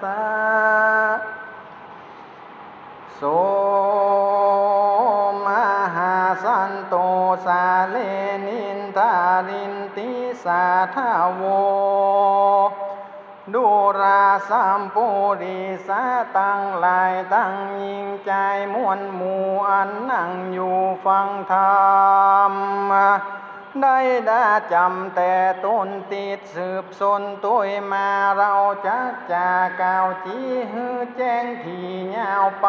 สะโสมหาสันโตสาเลนินทารินติสาทาโวดูราสัมปุริสาตั้งลายตั้งยิงใจมวลหมู่อันนั่งอยู่ฟังธรรม ได้ดาจำแต่ต้นติดสืบสนตัวมาเราจะจาก่าวจีฮือแจ้งที่ยาวไป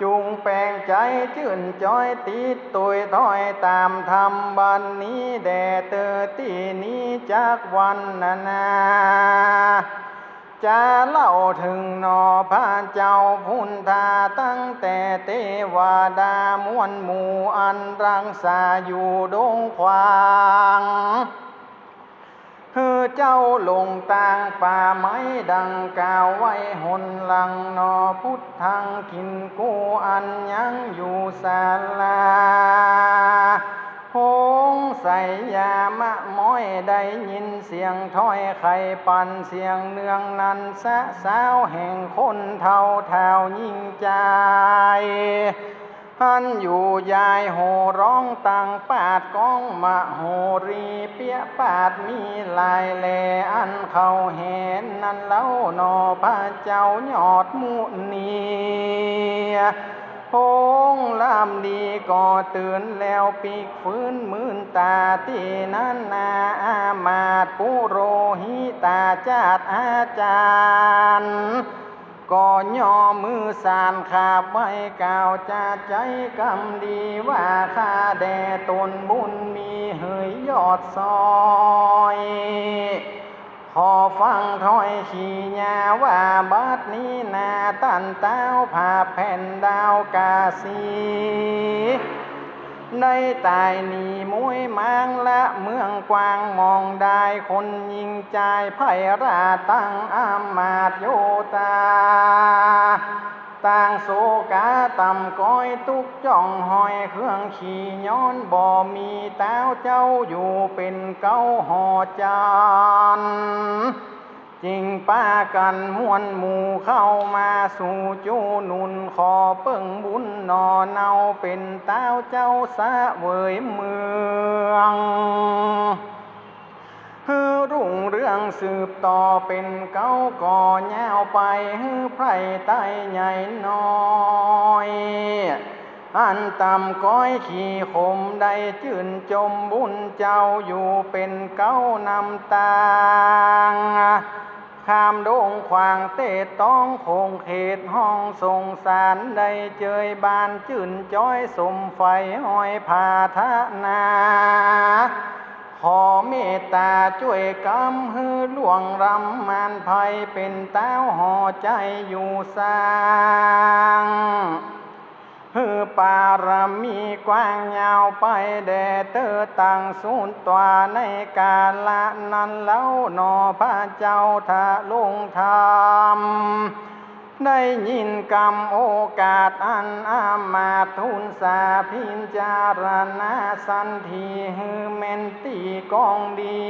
จุงแปลงใจชื่นจอยติดตุยถอยตามธรรมบันนี้แด่เตอตีนี้จากวันนานา จะเล่าถึงนอพระเจ้าพุนธาตั้งแต่เทวดามวลหมู่อันรังสาอยู่ดงควางคือเจ้าลงต่างป่าไม้ดังกล่าวไว้หนหลังนอพุทธังกินกูอันยังอยู่ศาลาหงใส่ยามะม้ อยได้ยินเสียงถ้อยไข่ปันเสียงเนืองนันสะสาวแห่งคนเท่าเท่ายิ่งใจหันอยู่ยายโหร้องตังปาดก้องมะโหรีเปียปาดมีลายแลอันเขาเห็นนั้นเล่านอพระเจ้ายอดมุนี พงลามดีก็ตื่นแล้วปีกฟื้นมื่นตาตีนันนาอามาตปุโรหิตาจาดอาจารย์ก็ย่อมือสานขาบไว้กล่าวจะใจกำดีว่าข้าแด่ตนบุญมีเฮยยอดซอย ขอฟังถ้อยขีญาว่าบัดนี้นาตันเต้าผาแผ่นดาวกาสีในตายนีมุ้ยมังและเมืองกวางมองได้คนยิงใจไพราตั้งอามาตโยตา ต่างโศกาต่ำก้อยตุกจ้องหอยเครื่องขี่ย้อนบ่มีเต้าเจ้าอยู่เป็นเก้าหอจานจริงป้ากันมวนหมู่เข้ามาสู่จูนุนขอเปิ่งบุญนอเนาเป็นเต้าเจ้าสะเวยเมือง ฮือรุ่งเรื่องสืบต่อเป็นเก้าก่อยาวไปฮือไพรไต้ใหญ่น้อยอันต่ำก้อยขี่ขมได้จื่นจมบุญเจ้าอยู่เป็นเก้านำตางข้ามโด่งขวางเตะต้องคงเขตห้องทรงสารได้เจยบานจื่นจ้อยสมไฟห้อยผาทะนา ขอเมตตาช่วยกำฮือหลวงรำมานภัยเป็นเต้าห่อใจอยู่สร้างฮือปารมีกว้างยาวไปแด่เตอตั้งสูนตัวในกาละนั้นแล้วนอพระเจ้าทะลงธรรม ได้ยินกรรมโอกาสอันอามาทุนสาพินจารณาสันทีฮือเมนตีกองดี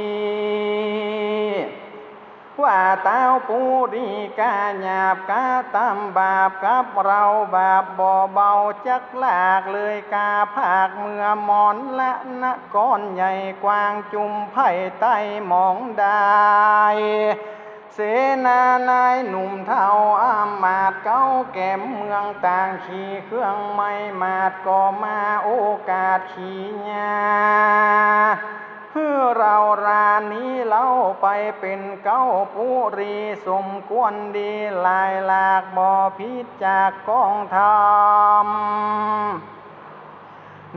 ว่าเต้าปูรีกาหยาบกาตำบาปกับเราบาปบ่เบาจักลากเลยกาภาคเมื่อมอนละนกรใหญ่กวางจุมไผ่ไต้มองได้ เสนานายหนุ่มเท่าอามาตย์เก้าแก่มเมืองต่างขี่เครื่องไม่มาดก็มาโอกาสขี่ยาเพื่อเรารานี้เล่าไปเป็นเก้าปุรีสมควรดีลายหลากบ่อพิจากกองธรรม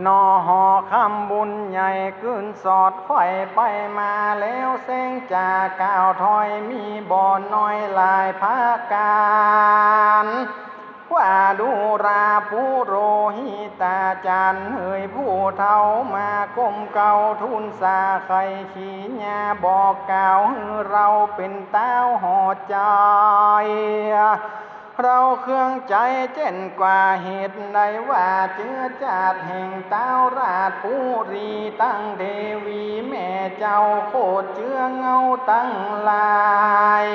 นอหอคำบุญใหญ่ขึ้นสอดไข่ไปมาแล้วแสงจากก้าวถอยมีบ่อน้อยลายภาการว่าดูราผู้โรหิตาจันเฮยผู้เท่ามาก้มเก่าทุนสาไข่ขี้ญาบอกกล่าวเราเป็นเต้าหอใจ เราเครื่องใจเจ่นกว่าเหตุใดว่าเจือจาดแห่งเต้าราชปุรีตั้งเทวีแม่เจ้าโคตรเจือเงาตั้งลาย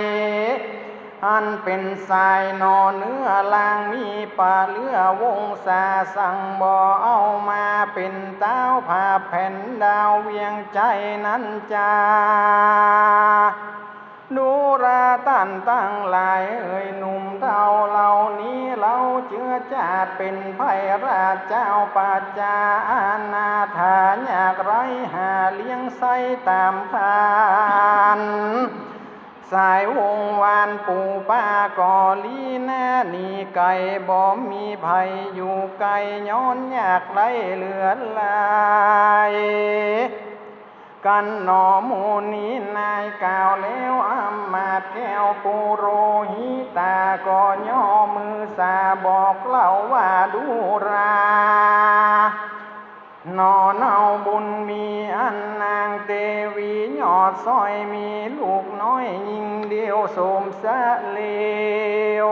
อันเป็นสายนอเนื้อลางมีป่าเลือวงศาสั่งบ่อเอามาเป็นเต้าผาแผ่นดาวเวียงใจนั้นจาดูราตันตั้งหลายเอ่ยหนุ่มเท่า เราเจือจาดเป็นไพราชเจ้าปัจจาอาณาถาอยากไรหาเลี้ยงไส้ตามพานสายวงวานปูป้ากอลีแน่นีไก่บ่มีภัยอยู่ไก่ย้อนอยากไรเหลือลาย กันหนอมูนี้นายกล่าวแล้วอามาตแก้วปูโรหิตาก็ย่อมือสาบอกเล่าว่าดูรานอเนาบุญมีอันนางเตวียอดซอยมีลูกน้อยยิงเดียวสมสะเลว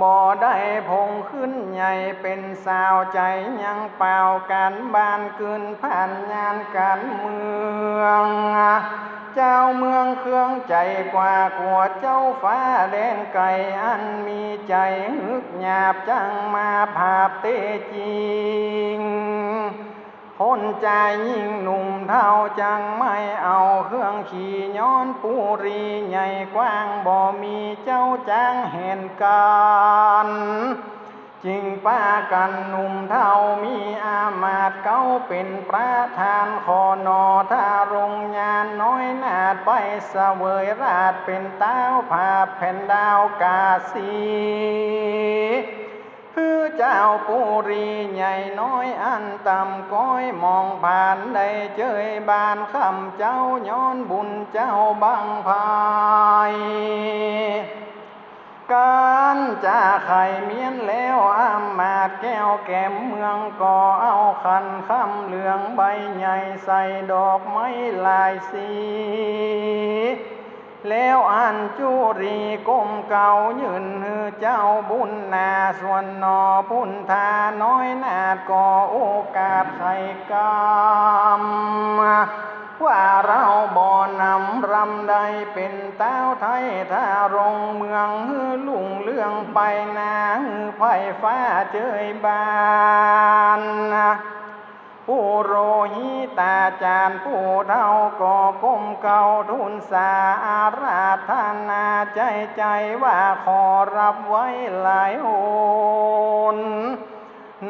บ่ได้พงขึ้นใหญ่เป็นสาวใจยังเป่าการบ้านเกินผ่านงานการเมือง เจ้าเมืองเครื่องใจกว่ากลัวเจ้าฟ้าแดนไก่อันมีใจฮึกหยาบจังมาภาพเตจริง คนใจยิ่งหนุ่มเท่าจังไม่เอาเครื่องขี่ย้อนปุรีใหญ่กว้างบ่มีเจ้าจ้งเห็นกันจริงป้ากันหนุ่มเท่ามีอามาตเก้าเป็นประธานขอนอท่ารงยานน้อยนาดไปเสวยราชเป็นเต้าผาแผ่นดาวกาสี คือเจ้าปุรีใหญ่น้อยอันต่ำก้อยมองผ่านได้เจยบานคำเจ้าย้อนบุญเจ้าบังพายการจะไข่เมียนแล้วอามาดแก้วแก้มเมืองก่อเอาคันคำเหลืองใบใหญ่ใส่ดอกไม้ลายสี แล้วอันจุรีก้มเก่ายืนฮือเจ้าบุญนาส่วนนอพุนทาน้อยนาดก่อโอกาสไข่กรรมว่าเราบ่อนำรำใดเป็นเต้าไทยท่ารงเมืองฮือลุงเรื่องไปนาฮือไฟฟ้าเจยบาน ผู้โรหิตาจารย์ผู้เท่าก่อก้มเก่าทุนสาอาราธนาใจใจว่าขอรับไว้หลายโหน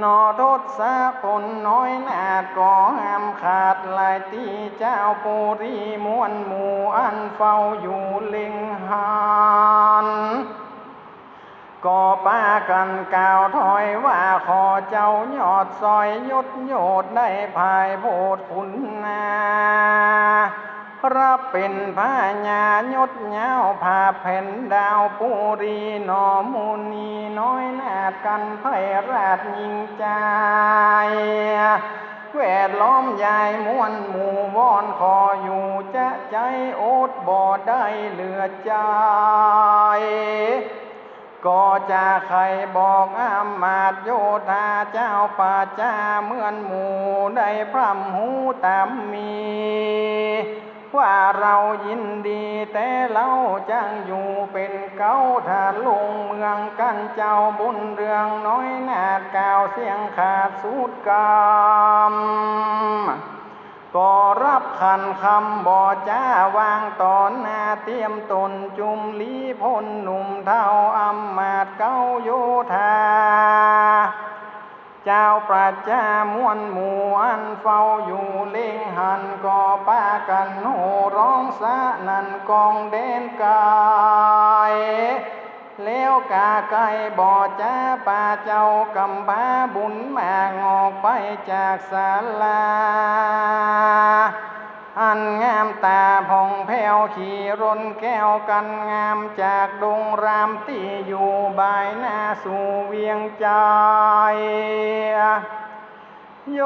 นอทศสะปนน้อยนาดก่อห้ามขาดลายตีเจ้าปุรีมวนหมู่อันเฝ้าอยู่ลิงหาน ก็ป้ากันกล่าวถอยว่าขอเจ้ายอดซอยยศโยดได้ภายโพดคุณนารับเป็นพระญายศเงาผาแผ่นดาวปุรีนอมูนีน้อยนาดกันไพราชยิงใจแวดล้อมยายม้วนหมู่วอนขออยู่จะใจโอดบ่ได้เหลือใจ ก็จะใครบอกอามาตโยธาเจ้าป่าจ้าเหมือนหมูได้พร่ำหูตามมี ว่าเรายินดีแต่เราจังอยู่เป็นเก้าถ้าลงเมืองกันเจ้าบุญเรืองน้อยนาดกาวเสียงขาดสูดกรรม ก็รับขันคำบ่จ้าวางตอนหน้าเตรียมตนจุมลีพลหนุ่มเท่าอำมาตเก้าโยธา เจ้าประจามวนหมู่อันเฝ้าอยู่เล่งหันก็ป้ากันโหร้องสะนันกองเด่นกาย แล้วกาไก่บ่อจ้าป่าเจ้ากำพาบุญมางออกไปจากศาลา อันงามตาผ่องแผ้วขี่รนแก้วกันงามจากดงรามตีอยู่บายหน้าสู่เวียงใจ โย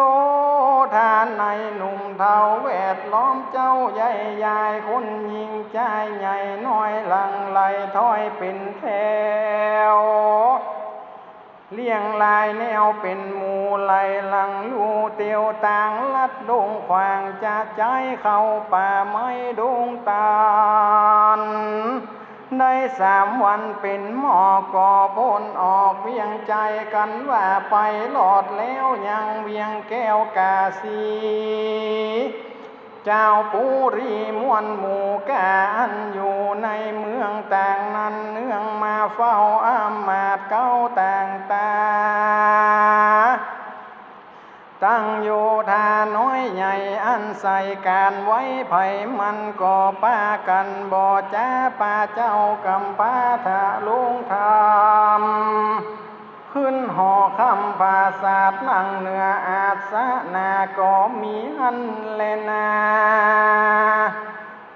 ธาในหนุ่มเทาแวดล้อมเจ้าใหญ่ยายคนยิงใจใหญ่น้อยหลังไหลถอยเป็นแถวเลี้ยงลายแนวเป็นหมูไหลหลังลูเตียวต่างลัดดงขวางจะใจเข้าป่าไม้ดงตาล ในสามวันเป็นหมอก่อพนออกเวียงใจกันว่าไปหลอดแล้วยังเวียงแก้วกาสีเจ้าปุรีมวนหมู่กาอันอยู่ในเมืองต่างนั้นเนื่องมาเฝ้าอามาตย์เก้าต่างตา ตั้งโยธาน้อยใหญ่อันใส่การไว้ไผ่มันก่อป้ากันบ่อจ้าป้าเจ้ากำป้าถาลุงทำขึ้นหอคำภาษาทนั่งเหนืออาสนาก็มีอันเลนา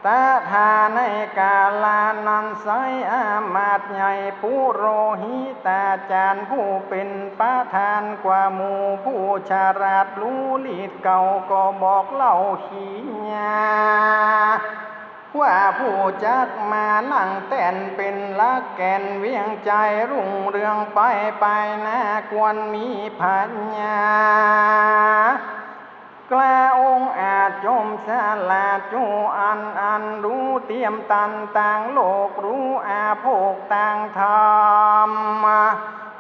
ตาทาในกาลานันไซอามาตใหญ่ปุโรหิตาจารย์ผู้เป็นประธานกว่าหมู่ผู้ชาราดรู้ลีดเก่าก็บอกเล่าขีญาว่าผู้จักมานั่งแต่นเป็นลักแก่นเวียงใจรุ่งเรืองไปไปนะควรมีปัญญากล้าองค์อา จมสลาจูอันอันรู้เตรียมตันต่างโลกรู้อาโภคต่างธรรม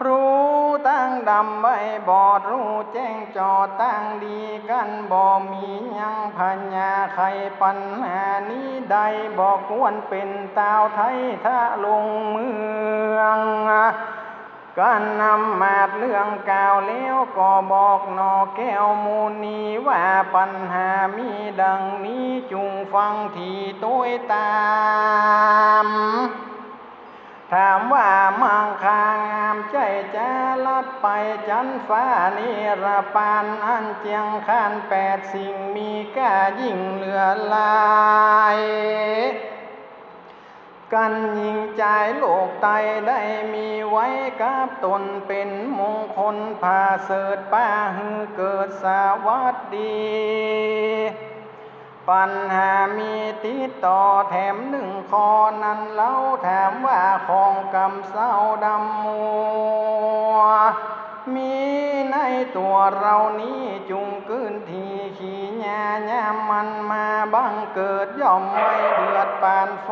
รู้ตั้งดำไว้บอดรู้แจ้งจอตั้งดีกันบ่มียังพัญญาใครปัญหานี้ใดบอกวรเป็นตาวไทยถ้าลงเมือง การนำมาดเรื่องกล่าวแล้วก็บอกนอแก้วมูนีว่าปัญหามีดังนี้จุงฟังทีต้วยตามถามว่ามังคางามใจจะลัดไปจันฟ้านิรปานอันเจียงคานแปดสิ่งมีก้ายิ่งเหลือลาย กันยิงใจโลกไตได้มีไว้กับตนเป็นมงคลพาเสดป้าฮือเกิดสวัสดี ปัญหามีติดต่อแถมหนึ่งคอนั้นเล่าแถมว่าของกำเศร้าดำมัวมีในตัวเรานี้จุงกืนทีขี ญาญามันมาบังเกิดย่อมไม่เดือดปานไฟ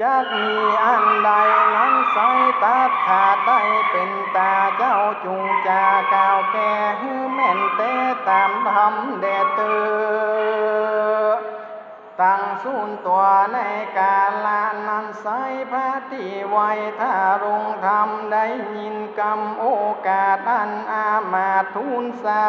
จักมีอันใดนั้นใสตัดขาดได้เป็นตาเจ้าจุงจาก่าวแก่ฮือแม่นเตตามทำแดดเตอตั้งสูนตัวในกาลานันไซพระที่ไว้ถ้ารงธรรมได้ยินกรรมโอกาสอันอามา ทูลสา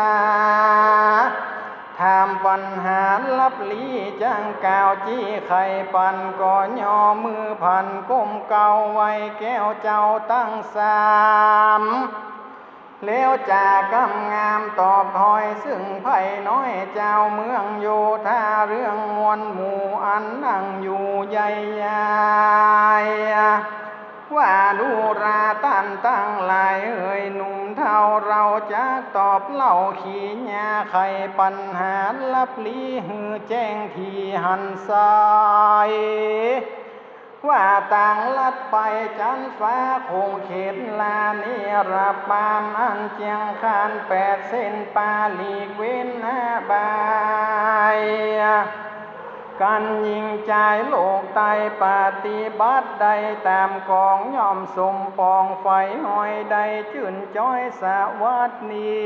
ถามปัญหาลับลีจังกล่าวจี้ไข่ปันก่อย่อมือพันก้มเก่าไว้แก้วเจ้าตั้งสามแล้วจากกำงามตอบถอยซึ่งไผ่น้อยเจ้าเมืองโยธาเรื่องมวลหมู่อันนั่งอยู่ใหญ่ใหญ่ ว่าดูราตันตั้งหลายเอ่ยหนุ่มเท่าเราจะตอบเล่าขี้ญาไขปัญหาลับลีหือแจ้งทีหันสายว่าต่างลัดไปจันฟ้าคงเขตลานิรับบานอันเจียงคานแปดเส้นปาลีเว้นหน้าบาย กันยิงใจโลกไตปฏิบัติใดตามกองย่อมสมปองไฟหอยใดจื่นจ้อยสวัสดี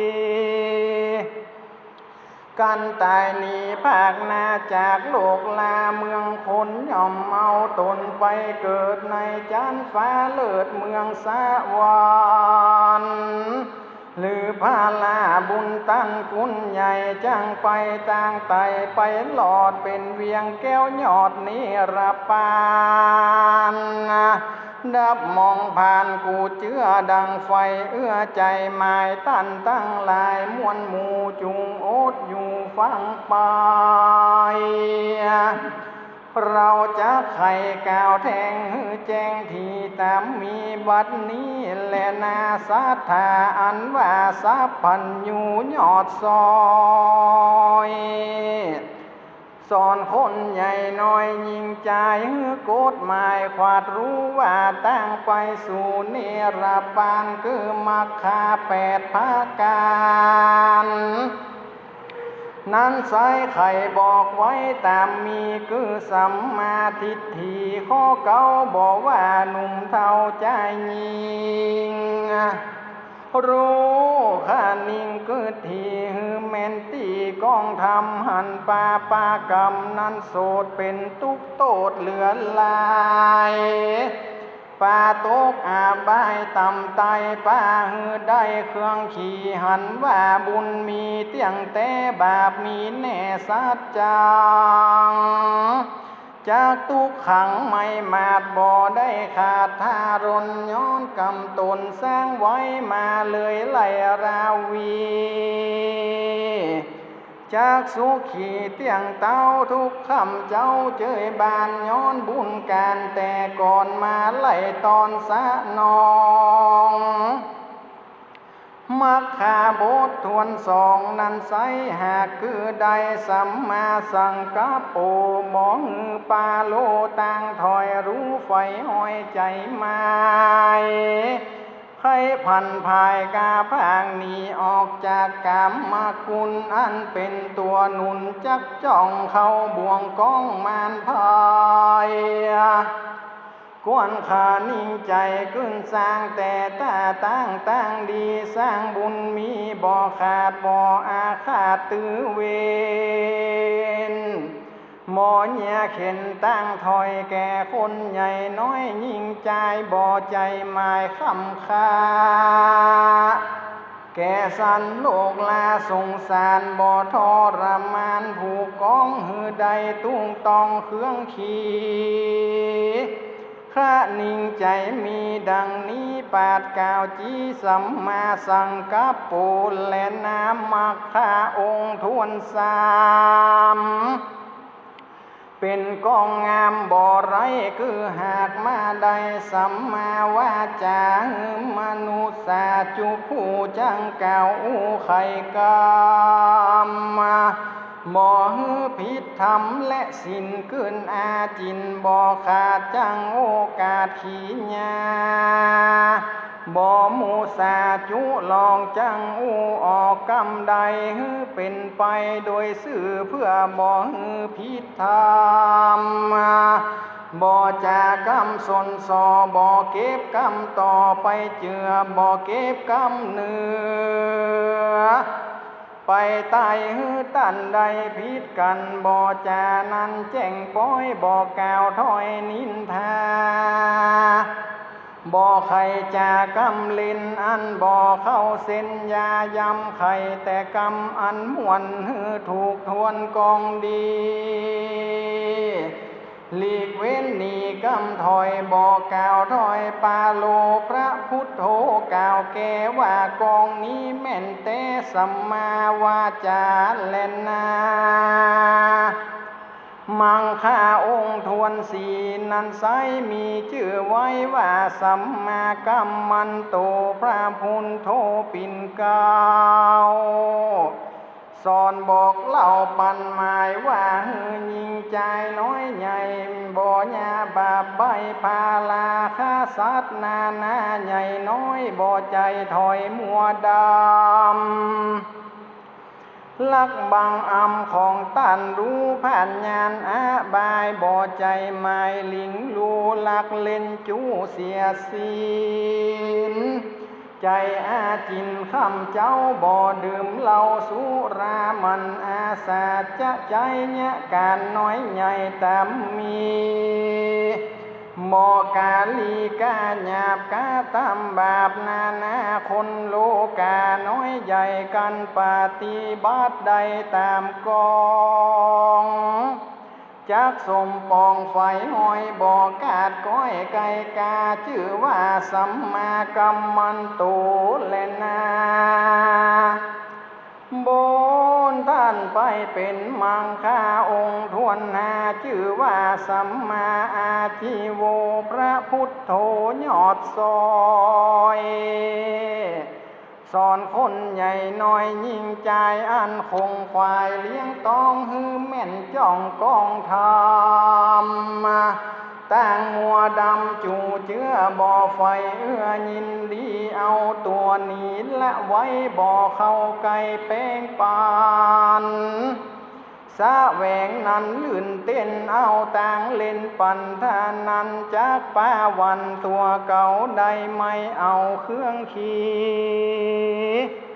กันตายหนีภาคนาจากโลกลาเมืองคนย่อมเอาตนไปเกิดในจันฟ้าเลิศเมืองสวรรค์ หรือพาลาบุญตั้นกุญใหญ่จังไปต่างไตไปหลอดเป็นเวียงแก้วยอดนิรปานดับมองผ่านกูเจือดังไฟเอื้อใจหมายตั้นตั้งหลายมวลหมู่จุงโอดอยู่ฟังไป เราจะไข่กาวแทงหือแจ้งทีตามมีบัดนี้และนาสัทธาอันว่าสัพพันยูยอดซอยสอนคนใหญ่น้อยยิงใจฮือกฎหมายขวาดรู้ว่าตั้งไปสู่เนรปานคือมักคาแปดภาการ นั้นใส่ไข่บอกไว้ตามมีคือสัมมาทิฏฐิข้อเก่าบอกว่าหนุ่มเท่าใจยิงรู้ขานิ่งเกิดทีฮือแมนตีกองทำหันปาปากรรมนั้นโสดเป็นตุกโตดเหลือลาย ปาตกอาบายต่ำไตปาฮือได้เครื่องขี่หันว่าบุญมีเตียงแต่บาปมีแน่สัจจังจากตุกขังไม่มาดบ่ได้ขาดทารนย้อนกำตนสร้างไว้มาเลยไหลราวี จากสุขีเตียงเต้าทุกคำเจ้าเจยบานย้อนบุญการแต่ก่อนมาไหลตอนสะนองมักขาบททวนสองนั้นไซหากคือใดสัมมาสังกัปโปมองปาโลต่างถอยรู้ไฟห้อยใจไม้ ให้พันภายกาพางหนีออกจากกรรมมากุลอันเป็นตัวหนุนจักจ้องเข้าบ่วงก้องมานพายกวนขานิ่งใจขึ้นสร้างแต่ตาตั้งตั้งดีสร้างบุญมีบ่อขาดบ่ออาฆาตตือเวน หมอเนี่ยเข็นตั้งถอยแก่คนใหญ่น้อยยิ่งใจบ่ใจหมายคำคาแก่สันโลกลาสงสารบ่ทรมานผูกกองหือใดตุ้งตองเครื่องขี่ข้านิ่งใจมีดังนี้ปาดกาวจีสัมมาสังกัปปูและน้ำมักข้าองค์ทวนสาม เป็นกองงามบ่อไรคือหากมาได้สัมมาวาจามนุษย์สาจุผู้จังเก่าไข่กามมาบ่ฮือผิดธรรมและสินขึ้นอาจินบ่ขาดจังโอกาสขีญา บ่มูสาจุลองจังอูออกกำใดฮือเป็นไปโดยสื่อเพื่อบ่ฮือพิธรรมบ่จากำสนสอบ่เก็บกำต่อไปเจือบ่เก็บกำเนื้อไปใต้ฮือตันใดพิดกันบ่จานั้นแจ้งป้อยบ่กล่าวถ้อยนินทา บ่อไข่จากำลินอันบ่อเข้าเส้นยายำไข่แต่กำอันมวนฮือถูกทวนกองดีหลีกเว้นหนีกำถอยบ่อกล่าวถอยปาโลพระพุทโธกล่าวแกว่ากองนี้แม่นแต่สัมมาวาจาแลนนา มังค่าองค์ทวนสีนันไซมีชื่อไว้ว่าสัมมากัมมันโตพระพุนโทปินเกาวสอนบอกเล่าปันหมายว่าฮือยิงใจน้อยใหญ่บ่ญาบาปใบพาลาคาสัตนานาใหญ่น้อยบ่ใจถอยมัวดำ ลักบังอำของตันรู้ผ่านญาณอาบายบ่อใจหมายลิงลูลักเล่นจูเสียศีลใจอาจินคำเจ้าบ่ดื่มเหล้าสุรามันอาสาจะใจเนี่ยการน้อยใหญ่ตามมี หมอกาลีกาหยาบกาตามบาปนานาคนโลกาน้อยใหญ่กันปฏิบัติใดตามกองจักสมปองไฟหอยบอกาดก้อยไก่กาชื่อว่าสัมมากัมมันโตแลนา บนท่านไปเป็นมังคาองค์ทวนนาชื่อว่าสัมมาอาชีโวพระพุทธโธยอดซอยสอนคนใหญ่น้อยยิ่งใจอันคงควายเลี้ยงต้องฮือแม่นจ้องกองทำ ต่างมัวดำจูเจื้อบ่อไฟเอื้อยินดีเอาตัวหนีและไว้บ่อเข้าไก่แป้งปานสะแหวงนั้นลื่นเต้นเอาต่างเล่นปันทานันจากป้าวันตัวเก่าใดไม่เอาเครื่องขี่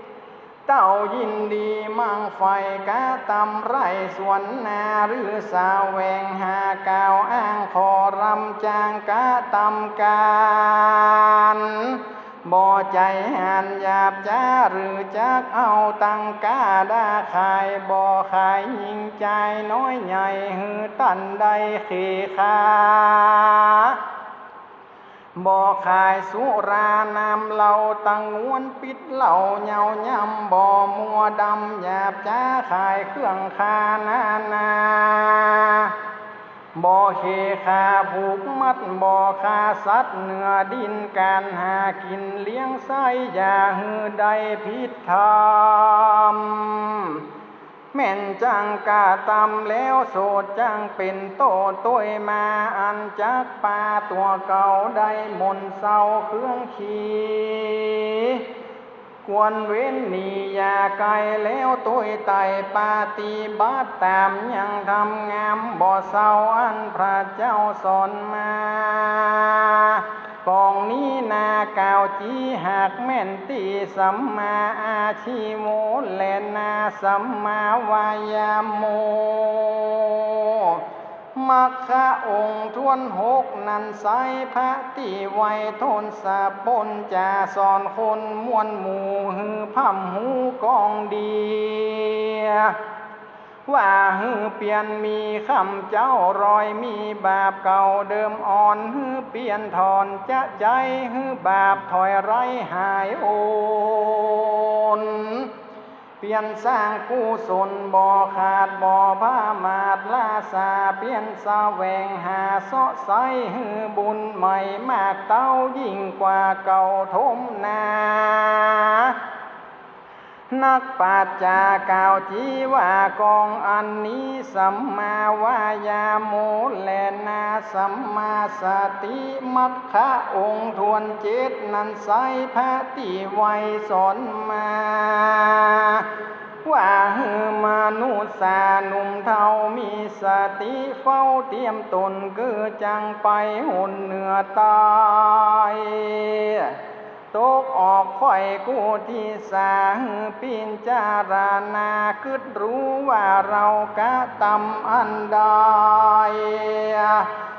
เต้ายินดีมั่งไฟกะตำไรสวนนาหรือสาวแหวงหากาวอ้างขอรำจางกะตำการบ่ใจหันหยาบจ้าหรือจักเอาตังกาดาขายบ่ขายยิงใจน้อยใหญ่หือตันใดเขคา บ่อขายสุรานามเหล่าตังวนปิดเหล่าเหยาย่ำบ่อมัวดำหยาบจ้าขายเครื่องคานานาบ่อเคคาผูกมัดบ่อคาสัตว์เนื้อดินการหากินเลี้ยงไส้อย่าหือใดพิษทำ แม่นจังกาตำแล้วโสดจังเป็นโตตัวยมาอันจักปาตัวเก่าได้มนเศร้าเครื่องขี่กวนเว้นนียาไกลแล้วตัวยไตปาฏิบัติตามยังทำงามบ่เศร้าอันพระเจ้าสอนมา กองนี้นาเกาวจีหากแม่นตีสัมมาอาชีโมและนาสัมมาวายาโมมัคคะองค์ทวนหกนันไซพระติไวทนสะปนจาสอนคนมวนหมู่ฮือพัมหูกองเดีย ว่าฮือเปลี่ยนมีคำเจ้ารอยมีบาปเก่าเดิมอ่อนฮือเปลี่ยนถอนจะใจฮือบาปถอยไรหายโอนเปลี่ยนสร้างกุศลบ่อขาดบ่อผ้ามาดลาสาเปลี่ยนสาแวงหาเสาะใสฮือบุญใหม่มากเต้ายิ่งกว่าเก่าทมนา นักปัจจาก่าวจีว่ากองอันนี้สัมมาวายาโมและนาสัมมาสติมัคคะองค์ทวนเจตนันไซพระติไวยสอนมา ว่าฮือมนุษย์สาหนุ่มเทามีสติเฝ้าเตรียมตนเกือจังไปหุ่นเหนือตาย ตกออกค่อยกูที่สาหือปินจารณาคิดรู้ว่าเรากะตำอันใด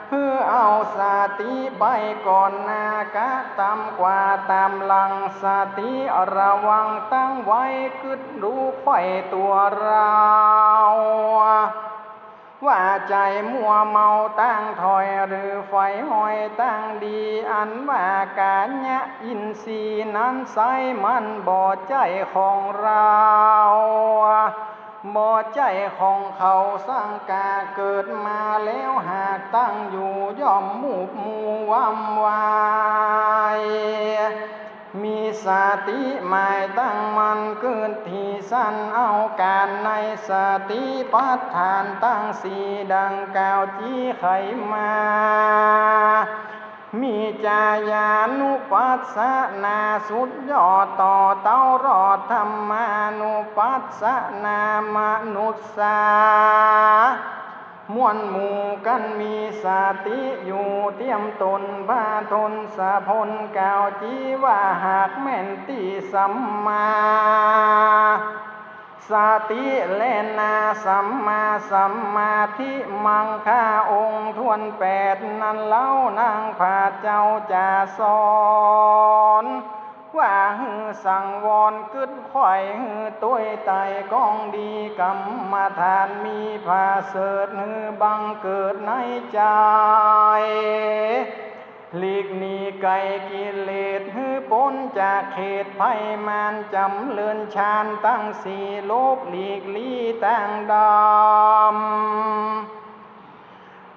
เพื่อเอาสติไปก่อนนากะตำกว่าตามหลังสติระวังตั้งไว้คิดรู้ค่อยตัวเรา ว่าใจมัวเมาตั้งถอยหรือไฟหอยตั้งดี อันว่ากาญญะอินทรีย์นั้นใสมันบ่อใจของเราบ่อใจของเขาสร้างกาเกิดมาแล้วหากตั้งอยู่ย่อมมูบมูวำวาย มีสติหมายตั้งมันเกินที่สั้นเอาการในสติปัฏฐานตั้งสีดังกล่าวจี้ไขมา มีจายานุปัสสนาสุดยอดต่อเต้ารอดธรรมานุปัสสนามนุษสา มวนหมู่กันมีสติอยู่เตรียมตนพาทนสะพลกล่าวจีว่าหากแม่นตีสัมมาสติเลนาสัมมาสัมมาทิมังคาองค์ทวนแปดนั้นเล่านางพาเจ้าจะสอน ว่าฮือสั่งวอนกึดข่อยฮือตัวไตกองดีกรรมฐานมีภาเสดฮือบังเกิดในใจหลีกหนีไกลกิเลสฮือปนจากเขตภัยมานจำเลินชานตั้งสีลบหลีกลีต่างดำ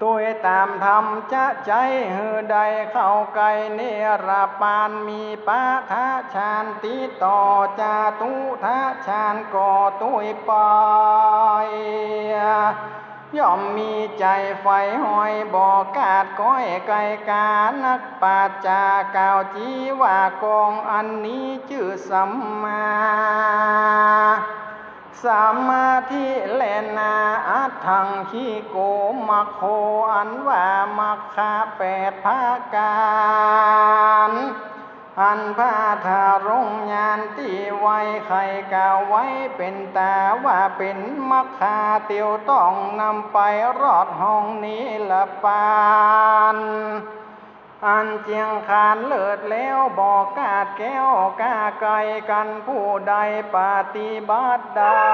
ตัวตามธรรมจะใจหือใดเข้าไกลเนรปานมีปาทะชานติต่อจาตุทะชานก่อตุยไปย่อมมีใจไฟหอยบอกกาดก้อยไก่กานักปาจาก่าวจีว่ากองอันนี้ชื่อสัมมา สามาธิเลนาอัตถังขีโกมัคโคอันว่ามัคคาแปดภาการอันพาทารงยานที่ไว้ไข่กาไว้เป็นตาว่าเป็นมัคคาเตียวต้องนำไปรอดห้องนี้ละปาน อันเจียงคานเลิศแล้วบอกกาดแก้วกาไก่กันผู้ใดปฏิบัติได้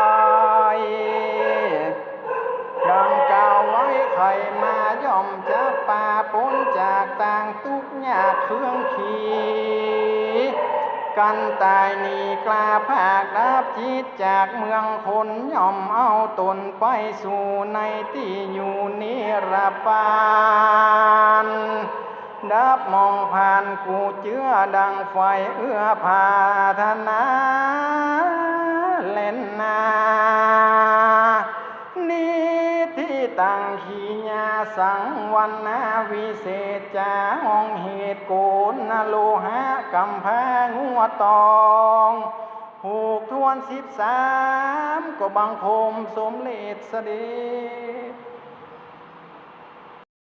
ดังกล่าวไว้ใครมาย่อมจะป่าปนจากต่างทุกยากเครื่องขีกันตายนีกล้าภาคดับจิตจากเมืองคนย่อมเอาตนไปสู่ในที่อยู่นิรปาน ดับมองผ่านกูเจือดังไฟเอื้อพาธนาเล่นนานี้ที่ตั้งขีญาสังวันนาวิเศษจาองเหตุโกนนโลหะกำแพงงัวตองหูกทวนสิบสามก็บังคมสมเลดเสด็จ